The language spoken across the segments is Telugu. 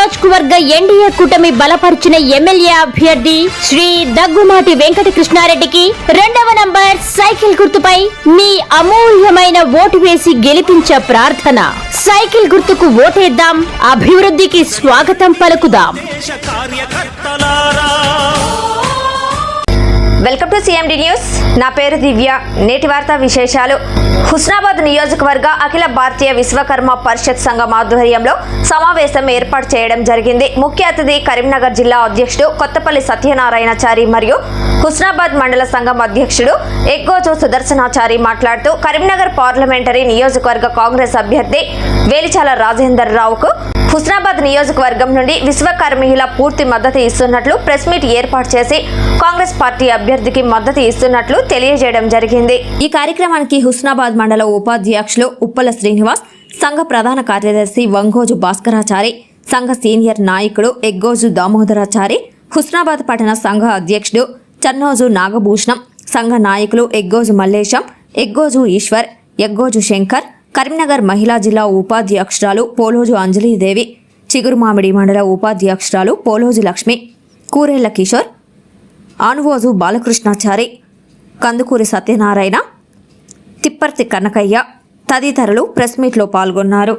నియోజకవర్గ ఎన్డీఏ కూటమి బలపరిచిన ఎమ్మెల్యే అభ్యర్థి శ్రీ దగ్గుమాటి వెంకట కృష్ణారెడ్డికి రెండవ నంబర్ సైకిల్ గుర్తుపై మీ అమూల్యమైన ఓటు వేసి గెలిపించే ప్రార్థన. సైకిల్ గుర్తుకు ఓటేద్దాం అభివృద్ధికి స్వాగతం పలుకుదాం. వెల్కమ్ టు సిఎండి న్యూస్ నా పేరు దివ్య. నేటి వార్తా విశేషాలు. హుస్నాబాద్ నియోజకవర్గ అఖిల భారతీయ విశ్వకర్మ పరిషత్ సంఘం ఆధ్వర్యంలో సమావేశం ఏర్పాటు చేయడం జరిగింది. ముఖ్య అతిథి కరీంనగర్ జిల్లా అధ్యక్షుడు కొత్తపల్లి సత్యనారాయణచారి మరియు హుస్నాబాద్ మండల సంఘం అధ్యక్షుడు ఎగ్గోజు సుదర్శనాచారి మాట్లాడుతూ కరీంనగర్ పార్లమెంటరీ నియోజకవర్గ కాంగ్రెస్ అభ్యర్థి వేలిచాల రాజేందర్ రావుకు హుస్నాబాద్ నియోజకవర్గం నుండి విశ్వకర్మిహిల పూర్తి మద్దతు ఇస్తున్నట్లు ప్రెస్ మీట్ ఏర్పాటు చేసి కాంగ్రెస్ పార్టీ అభ్యర్థికి మద్దతు ఇస్తున్నట్లు తెలియజేయడం జరిగింది. ఈ కార్యక్రమానికి హుస్నాబాద్ మండల ఉపాధ్యక్షులు ఉప్పల శ్రీనివాస్ సంఘ ప్రధాన కార్యదర్శి వంగోజు భాస్కరాచారి సంఘ సీనియర్ నాయకుడు ఎగ్గోజు దామోదరాచారి హుస్నాబాద్ పట్టణ సంఘ అధ్యక్షుడు చన్నోజు నాగభూషణం సంఘ నాయకులు ఎగ్గోజు మల్లేశం ఎగ్గోజు ఈశ్వర్ ఎగ్గోజు శంకర్ కరీంనగర్ మహిళా జిల్లా ఉపాధ్యక్షురాలు పోలోజు అంజలీదేవి చిగురుమామిడి మండల ఉపాధ్యక్షురాలు పోలోజు లక్ష్మి కూరేళ్ళ కిషోర్ ఆనువోజు బాలకృష్ణాచారి కందుకూరి సత్యనారాయణ తిప్పర్తి కనకయ్య తదితరులు ప్రెస్ మీట్లో పాల్గొన్నారు.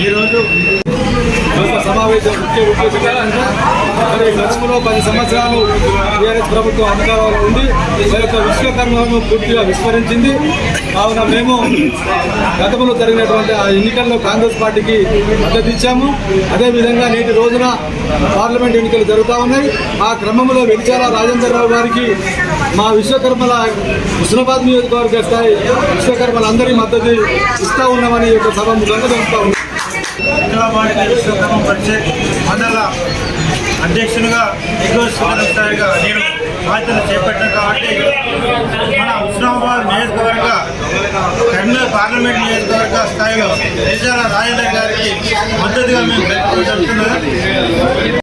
ఈరోజు యొక్క సమావేశం ముఖ్య మరి గతంలో పది సంవత్సరాలు టీఆర్ఎస్ ప్రభుత్వం అధికారంలో ఉంది మరి యొక్క విశ్వకర్మను పూర్తిగా విస్మరించింది. కావున మేము గతంలో జరిగినటువంటి ఆ ఎన్నికల్లో కాంగ్రెస్ పార్టీకి మద్దతు ఇచ్చాము. అదేవిధంగా నేటి రోజున పార్లమెంట్ ఎన్నికలు జరుగుతూ ఉన్నాయి. ఆ క్రమంలో వెలిచాల రాజేంద్రరావు గారికి మా విశ్వకర్మల హుస్నాబాద్ నియోజకవర్గ స్థాయి విశ్వకర్మలందరి మద్దతు ఇస్తా ఉన్నామని యొక్క సభ ముఖంగా తెలుపుతా ఉన్నాం హైదరాబాద్ విశ్వకర్మ పరిషత్ మండల అధ్యక్షునిగా దిగ్గజ సుఖనస్తారిగా నేను బాధ్యత చేపట్టిన కాబట్టి మన హుస్నాబాద్ నియోజకవర్గ కరీంనగర్ పార్లమెంట్ నియోజకవర్గ స్థాయిలో నిజాల రాజేందర్ గారికి మద్దతుగా మేము చెప్తున్నాం